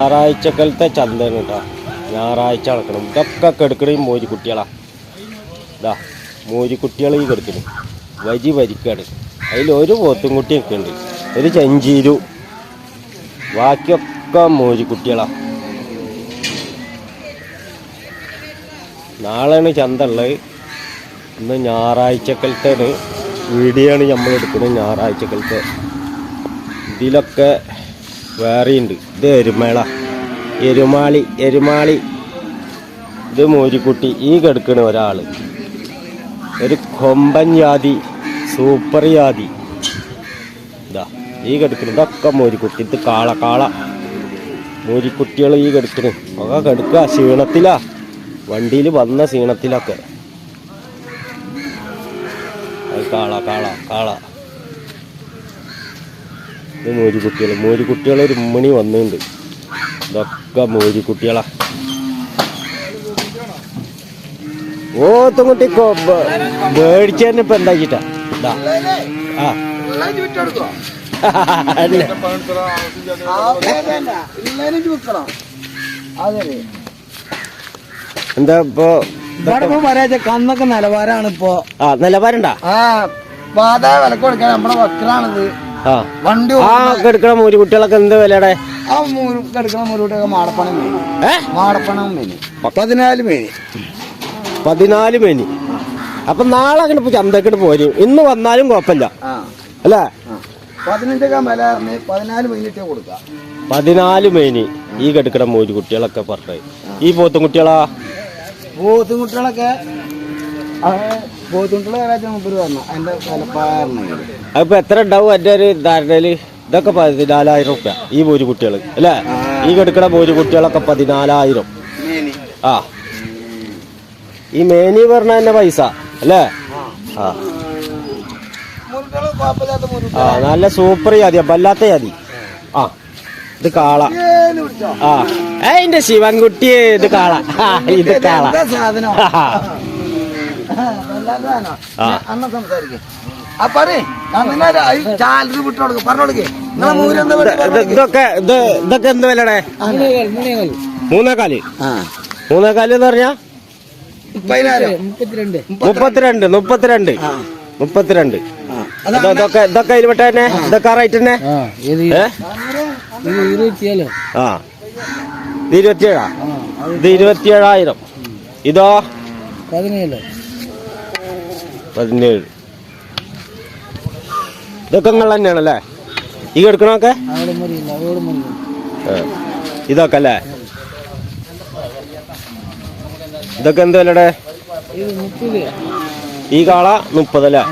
ഞായറാഴ്ചക്കലത്തെ ചന്തയാണ് കേട്ടോ. ഞായറാഴ്ച നടക്കണം. ഇതൊക്കെ കെടുക്കണ ഈ മോരിക്കുട്ടികളാ ഇതാ മോരിക്കുട്ടികൾ ഈ കെടുക്കണം. വരി വരിക്കാണ്. അതിൽ ഒരു പോത്തുംകുട്ടിയൊക്കെ ഉണ്ട് ഒരു ചെഞ്ചീരു. ബാക്കിയൊക്കെ മോരിക്കുട്ടികളാ നാളെയാണ് ചന്ത ഉള്ളത്. ഇന്ന് ഞായറാഴ്ചക്കലത്തേന് വീഡിയോ ആണ് നമ്മൾ എടുക്കുന്നത് ഞായറാഴ്ചക്കലത്തെ. ഇതിലൊക്കെ വേറെയുണ്ട്. ഇത് എരുമേള. എരുമാളി എരുമാളി. ഇത് മൂരിക്കുട്ടി ഈ കിടക്കണ ഒരാൾ ഒരു കൊമ്പൻ ജാതി സൂപ്പർ ജാതി. ഇതാ ഈ കിടക്കണ ഇതൊക്കെ മൂരിക്കുട്ടി ഇത് കാള കാള. മൂരിക്കുട്ടികൾ ഈ കിടക്കണ്. ഒക്കെ കിടക്കുക ക്ഷീണത്തിലാ. വണ്ടിയിൽ വന്ന ക്ഷീണത്തിലൊക്കെ. കാള കാള കാള. ഇത് മോരിക്കുട്ടികൾ മോരിക്കുട്ടികൾ ഒരു മണി വന്നിട്ടുണ്ട്. ഇതൊക്കെ മോരിക്കുട്ടികളാ ഓ തൊങ്ങട്ടി മേടിച്ചു തന്നെ ഇപ്പൊ എന്താ വെച്ചിട്ടാ ഇതാ. ആ. എന്താ ഇപ്പൊ കന്നൊക്കെ നിലവാരാണ് ഇപ്പൊ. ആ നിലവാരണ്ടാ? ആ പാത വിലക്ക് കൊടുക്കാൻ. നമ്മളെ വക്കറാണിത് ആ. വണ്ടി ആ കെടുക്കണ മോരിക്കുട്ടികളൊക്കെ എന്ത് വിലയുടെ? ആ മോര് കിടക്കണ മുരുകൂട്ടൊക്കെ മാടപ്പണം മേനി ഏ? മാടപ്പണം മേനി പതിനാല് മേനി പതിനാല് മേനി അപ്പൊ നാളെ അങ്ങനെ ഇപ്പൊ ചന്തക്കിട്ട് പോരും. ഇന്ന് വന്നാലും കുഴപ്പമില്ല. അല്ലേ. പതിനഞ്ചൊക്കെ വില പതിനാല് മേനിട്ടേ കൊടുക്കാം. പതിനാല് മേനി ഈ കെടുക്കണ മോര് കുട്ടികളൊക്കെ പറഞ്ഞു ഈ പോത്തും കുട്ടികളാ? പോത്തും കുട്ടികളൊക്കെ പറഞ്ഞു അതിന്റെ അതിപ്പോ എത്ര ഉണ്ടാവും എന്റെ ഒരു ധാരണയിൽ? ഇതൊക്കെ പതിനാലായിരം റുപ്യ ഈ മോര് കുട്ടികൾ അല്ലേ ഈ കെടുക്കണ മോര് കുട്ടികളൊക്കെ പതിനാലായിരം ആ. ഈ മേനി പറഞ്ഞ തന്നെ പൈസ അല്ലേ? ആ. നല്ല സൂപ്പർ ജാതി വല്ലാത്ത ജാതി. ആ ഇത് കാള. ആ. എന്റെ ശിവൻകുട്ടിയെ ഇത് കാള. ഇത് കാള എന്താ സാധനം ആ. വല്ലാത്തതാണോ? ആ. അന്ന് സംസാരിക്കേ. ആ പറയേ. ചാലത് വിട്ടു കൊടുക്ക്. പറഞ്ഞു കൊടുക്കേ. നിങ്ങളെ മൂരെന്താ ഇത് ഇത് ഇതൊക്കെ ഇത് ഇതൊക്കെ എന്ത് വിലടെ മൂന്നേക്കാൽ മൂന്നേക്കാൽ എന്ന് പറഞ്ഞാ? മുപ്പത്തിരണ്ട്. മുപ്പത്തിരണ്ട് മുപ്പത്തിരണ്ട്. ഇതൊക്കെ ഇതൊക്കെ ഇരുപട്ടെ തന്നെ? ഇതൊക്കെ റേറ്റ് തന്നെ? ആ ഇത് ഇരുപത്തിയേഴാ. ഇത് ഇരുപത്തിയേഴായിരം. ഇതോ? പതിനേഴ്. ഇതൊക്കെ നിങ്ങൾ തന്നെയാണല്ലേ? ഈ എടുക്കണമൊക്കെ. ഇതൊക്കെ അല്ലേ? ഇതൊക്കെ എന്ത് വിലയുടെ ഈ കാള മുപ്പതല്ലേ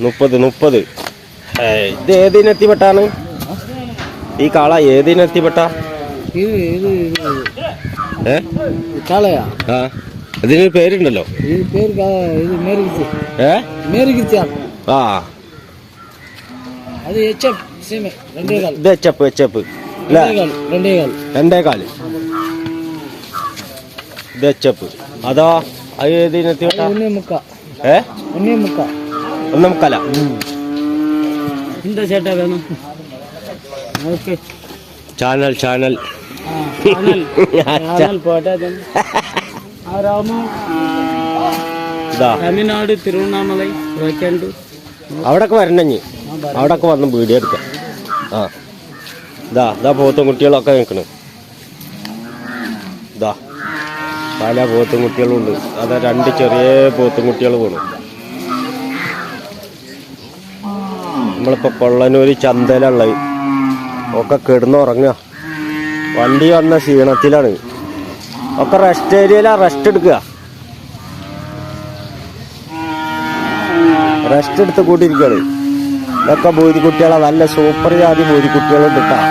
മുപ്പത് മുപ്പത്. ഇത് ഏതിനെത്തിപ്പെട്ടാണ് ഈ കാള ഏതിനെത്തിപ്പെട്ട ഏ? കാളയാ? ആ. അതിന് പേരുണ്ടല്ലോ. ഈ പേര് ഇത് ഏ? ആ. അത് എച്ച് എഫ് സീമ. രണ്ടേ കാൽ ഇത് രണ്ടേ കാൽ രണ്ടേ ഇത് അതോ അത് ഏതിനെത്തിപ്പെട്ട ഒന്നേ മുക്ക. ഏ? ഒന്നേ മുക്ക. ഒന്നും കല എന്താ ചേട്ടാ വേണം? ഓക്കെ. Channel channel. പോട്ടെ രാമു. ഇതാ തമിഴ്നാട് തിരുവണ്ണാമലൈ വയ്ക്കാണ്ട് അവിടൊക്കെ വരണഞ്ഞി അവിടൊക്കെ വന്ന് വീഡിയോ എടുക്കാം. ആ. ഇതാ ഇതാ പോത്തും കുട്ടികളൊക്കെ നിൽക്കണ്. ഇതാ പല പോത്തും കുട്ടികളും ഉണ്ട്. അതാ രണ്ട് ചെറിയ പോത്തും കുട്ടികൾ പോണു നമ്മളിപ്പോ കൊള്ളനൂര് ചന്തയിലുള്ളത് ഒക്കെ കിടന്നുറങ്ങുക. വണ്ടി വന്ന ക്ഷീണത്തിലാണ്. ഒക്കെ റെസ്റ്റ് ഏരിയയിലാ റെസ്റ്റ് എടുക്കുക. റെസ്റ്റ് എടുത്ത് കൂട്ടിയിരിക്കുകയാണ്. ഇതൊക്കെ ബോധിക്കുട്ടികളെ നല്ല സൂപ്പർ ജാതി ബോധിക്കുട്ടികളും കിട്ടാം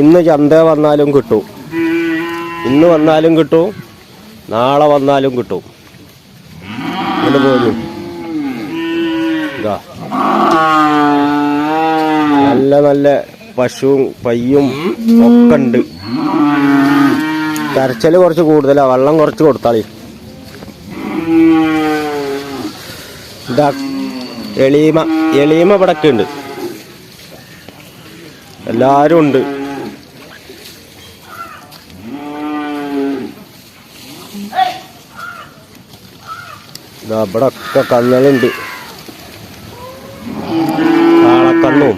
ഇന്ന് ചന്ത വന്നാലും കിട്ടും. ഇന്ന് വന്നാലും കിട്ടും. നാളെ വന്നാലും കിട്ടും. ഇങ്ങോട്ട് പോലും ഇതാ. നല്ല നല്ല പശുവും പയ്യും ഒക്കെ ഉണ്ട്. കരച്ചൽ കുറച്ച് കൂടുതലാണ് വെള്ളം കുറച്ച് കൊടുത്താളി. എളീമ എളീമ ഇവിടൊക്കെ ഉണ്ട്. എല്ലാവരും ഉണ്ട്. ഇതാ ഇവിടൊക്കെ നാളെ കാളക്കണ്ണും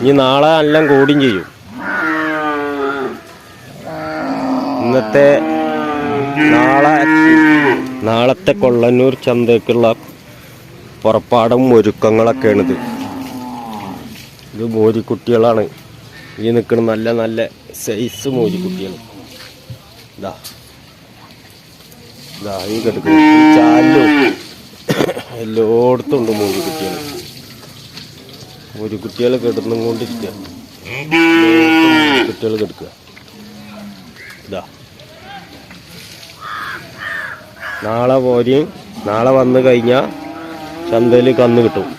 ഇനി നാളെ എല്ലാം കൂടിയും ചെയ്യും. ഇന്നത്തെ നാളെ നാളത്തെ കൊള്ളന്നൂർ ചന്തക്കുള്ള പുറപ്പാടും ഒരുക്കങ്ങളൊക്കെയാണിത്. ഇത് ഇത് മോരിക്കുട്ടികളാണ്. ഈ നിൽക്കുന്ന നല്ല നല്ല സൈസ് മോരിക്കുട്ടികൾ ഇതാ ഇതാ ഈ കിടക്കുന്നു എല്ലായിടത്തും ഉണ്ട് മോരിക്കുട്ടികൾ മോരിക്കുട്ടികൾ കിടന്നും കൊണ്ടിരിക്കുക കുട്ടികൾ കിടക്കുക ഇതാ നാളെ പോരും നാളെ വന്നു കഴിഞ്ഞാൽ ചന്തയിൽ കന്ന് കിട്ടും.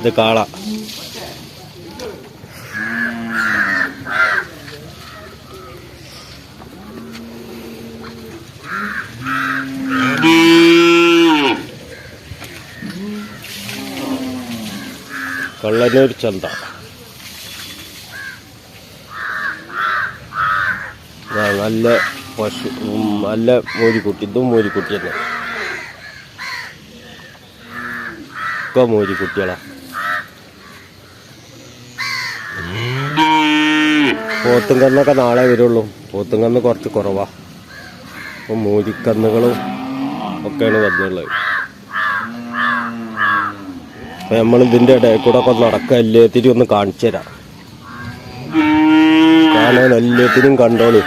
ഇത് കാള. കള്ളനൂർ ചന്ത. നല്ല പശു നല്ല മോരിക്കുട്ടി ഇതും മോരിക്കുട്ടി തന്നെ. ഒക്കെ മോരിക്കുട്ടികളാ പോത്തും കന്നൊക്കെ നാളെ വരുള്ളൂ. പോത്തും കന്ന് കുറച്ച് കുറവാ. അപ്പം മോരിക്കന്നുകളും ഒക്കെയാണ് വന്നുള്ളത് അപ്പം നമ്മൾ ഇതിന്റെ ഇടയിൽ കൂടെ ഒക്കെ നടക്കുക. എല്ലാത്തിനും ഒന്ന് കാണിച്ചു തരാം കാണാൻ എല്ലാത്തിനും കണ്ടോളി.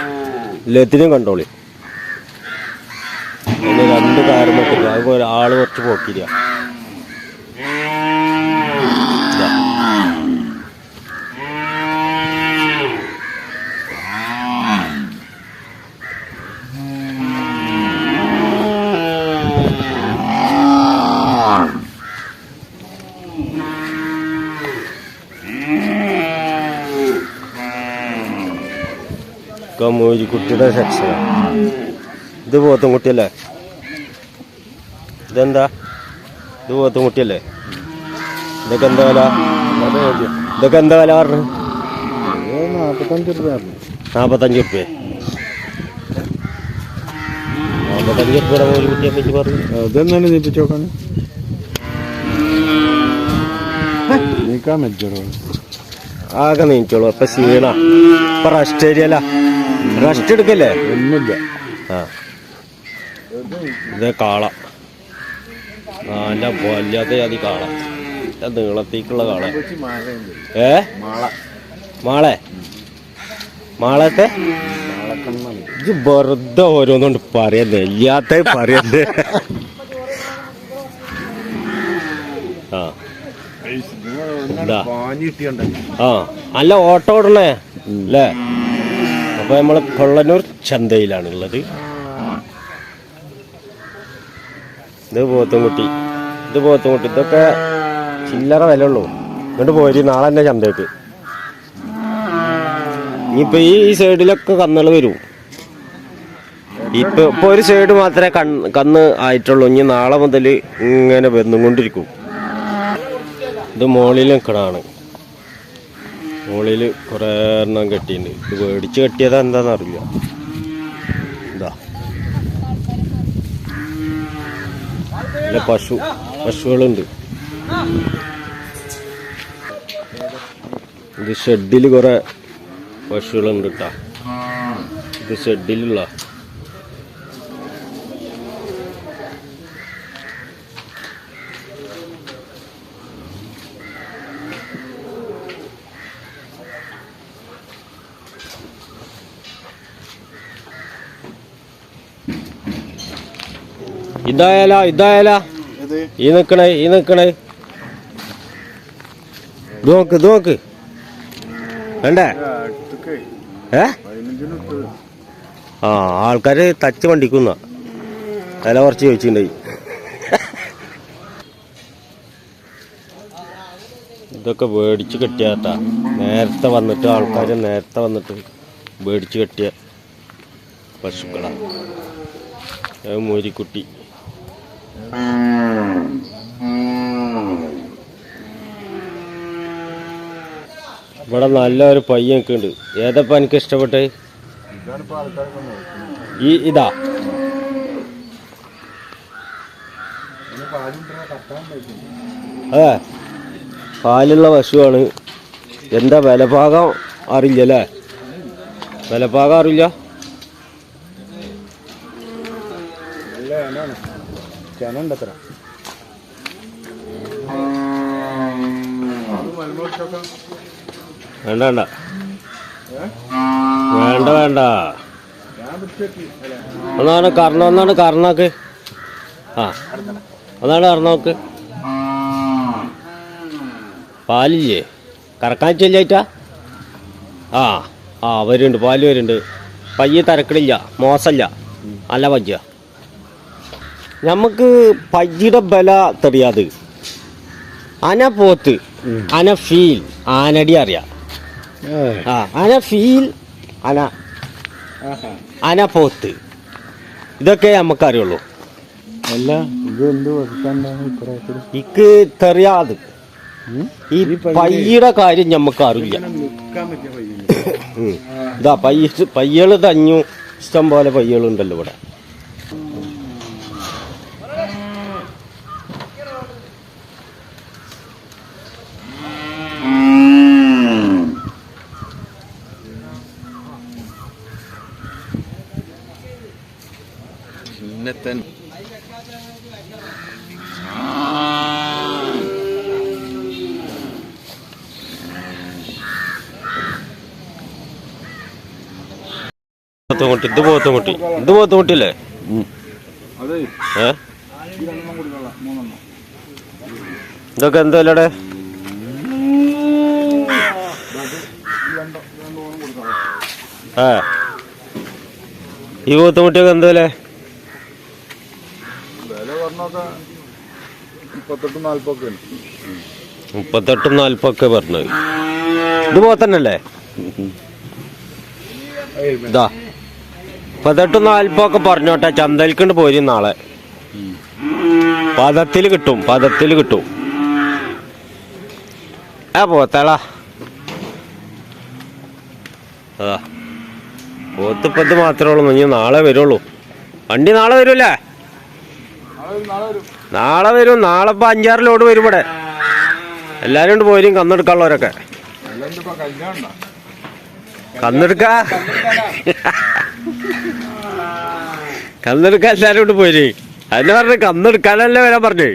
എല്ലാത്തിനും കണ്ടോളി. രണ്ട് കാരണത്തില്ല അത് ഒരാൾ കുറച്ച് പോക്കില്ല ഒക്കെ മോരിക്കുട്ടിയുടെ സെക്ഷനാണ് ഇത് പോത്തും കുട്ടിയല്ലേ? ഇതെന്താ? ഇത് പോത്തും കുട്ടിയല്ലേ? ഇതൊക്കെ എന്താ വില? ഇതൊക്കെ എന്താ വില പറഞ്ഞു? നാൽപ്പത്തഞ്ച് റുപ്യ നാൽപ്പത്തഞ്ച് റുപ്യയുടെ മോരിക്കുട്ടിയെ പറ്റി പറഞ്ഞു അതെന്താണ് നീപ്പിച്ച് നോക്കാൻ ആകെ നീച്ചോളൂ. അപ്പൊ ക്ഷീണ അപ്പൊ റെസ്റ്റ് ഏരിയല്ല റെസ്റ്റ് എടുക്കല്ലേ ഒന്നുമില്ല. ആ. ഇത് കാള. നല്ല വല്ലാത്ത ജാതി കാള. നീളത്തേക്കുള്ള കാള. ഏ? മാളെ. മാളത്തെ? ഇത് വെറുതെ ഓരോന്നുകൊണ്ട് പറയുന്നേ ഇല്ലാത്ത പറയുന്നേ ആ. അല്ല ആ. അല്ല ഓട്ടോ ഓടണേ അല്ലേ? അപ്പൊ നമ്മൾ കൊള്ളനൂർ ചന്തയിലാണ് ഉള്ളത് ഇത് പോത്തുംകുട്ടി. ഇത് പോത്തുംകുട്ടി. ഇതൊക്കെ ചില്ലറ വില ഉള്ളൂ ഇങ്ങോട്ട് പോയി നാളെ തന്നെ ചന്തയ്ക്ക് ഇനിയിപ്പോ ഈ സൈഡിലൊക്കെ കന്നുകൾ വരും. ഇപ്പൊ ഇപ്പൊ ഒരു സൈഡ് മാത്രമേ കണ് കന്ന് ആയിട്ടുള്ളൂ. ഇനി നാളെ മുതൽ ഇങ്ങനെ വന്നുകൊണ്ടിരിക്കും. ഇത് മോളിൽ നിൽക്കണാണ് മോളിൽ കുറേ എണ്ണം കെട്ടിയിട്ടുണ്ട്. ഇത് മേടിച്ച് കെട്ടിയതാ എന്താണെന്ന് അറിയില്ല. ഇതാ. നല്ല പശു പശുകളുണ്ട് ഇത് ഷെഡിൽ കുറെ പശുകളുണ്ട് കേട്ടാ ഇത് ഷെഡിലുള്ള ഇതായാലാ ഇതായാലാ. ഈ നിക്കണേ ഈ നിക്കണേ. ഇത് നോക്ക് ഇത് നോക്ക്. വേണ്ടേ ഏ? ആ ആൾക്കാര് തച്ച് വണ്ടിക്കുന്ന. വില കുറച്ച് ചോദിച്ചിട്ടുണ്ടായി. ഇതൊക്കെ മേടിച്ച് കെട്ടിയാട്ടാ നേരത്തെ വന്നിട്ട് ആൾക്കാർ നേരത്തെ വന്നിട്ട് മേടിച്ച് കെട്ടിയ പശുക്കളാണ് മോരിക്കുട്ടി. ഇവിടെ നല്ലൊരു പയ്യൻ ഒക്കെ ഉണ്ട്. ഏതപ്പ എനിക്ക് ഇഷ്ടപ്പെട്ടെ? ഈ ഇതാ. അതെ. പാലുള്ള പശുവാണ്. എന്താ വിലഭാഗം അറിയില്ല അല്ലേ? വിലഭാഗം അറിയില്ല? ചെനുണ്ടത്ര വേണ്ട വേണ്ട. വേണ്ട വേണ്ട. ഒന്നാണ് കർണ ഒന്നാണ് കർണക്ക്. ആ ഒന്നാണ് കർണോക്ക്. പാലില്ലേ? കറക്കാൻ ചെല്ലായിട്ടാ ആ ആ വരുന്നുണ്ട് പാൽ വരുന്നുണ്ട്. പയ്യെ തരക്കടില്ല മോശമല്ല നല്ല പയ്യ. നമുക്ക് പയ്യുടെ ബല തെറിയാത്. അന പോത്ത് അന ഫീൽ ആനടി അറിയാം. ആ അന ഫീൽ അന അന പോത്ത്. ഇതൊക്കെ നമുക്കറിയുള്ളൂ അല്ല ഇക്ക് തെറിയാത്. ഈ പയ്യുടെ കാര്യം നമുക്ക് അറിയില്ല. ഇതാ പയ്യ പയ്യൾ തഞ്ഞു. ഇഷ്ടം പോലെ പയ്യളുണ്ടല്ലോ ഇവിടെ. പോത്തുമുട്ടി ഇത് പോത്തുമുട്ടി ഇത് പോത്തുമുട്ടില്ലേ അതെ. ഏ? ഈ ഇതൊക്കെ എന്തല്ലേ ഏ ഈ പോത്തുമുട്ടിയൊക്കെ എന്തല്ലേ വില പറഞ്ഞൊക്കെ മുപ്പത്തെട്ട് നാൽപ്പൊക്കെ മുപ്പത്തെട്ടും നാൽപ്പൊക്കെ പറഞ്ഞത്. ഇത് പോത്തന്നല്ലേ ഇതാ മുപ്പത്തെട്ടും നാൽപ്പൊക്കെ പറഞ്ഞോട്ടെ. ചന്തയിൽക്കൊണ്ട് പോരും നാളെ. പദത്തിൽ കിട്ടും പദത്തിൽ കിട്ടും. ആ പോത്തള. അതാ പത്ത് മാത്രമേ ഉള്ളൂ ഇനി നാളെ വരുള്ളൂ. വണ്ടി നാളെ വരൂല്ലേ നാളെ വരും നാളെ ഇപ്പൊ അഞ്ചാറ് ലോഡ് വരും ഇവിടെ. കൊണ്ട് പോരും കന്നെടുക്കാനുള്ളവരൊക്കെ. കന്നെടുക്ക. കന്നെടുക്കാൻ എല്ലാരും കൊണ്ട് പോര് അതിന് പറഞ്ഞു കന്നെടുക്കാനല്ലേ വരാൻ പറഞ്ഞു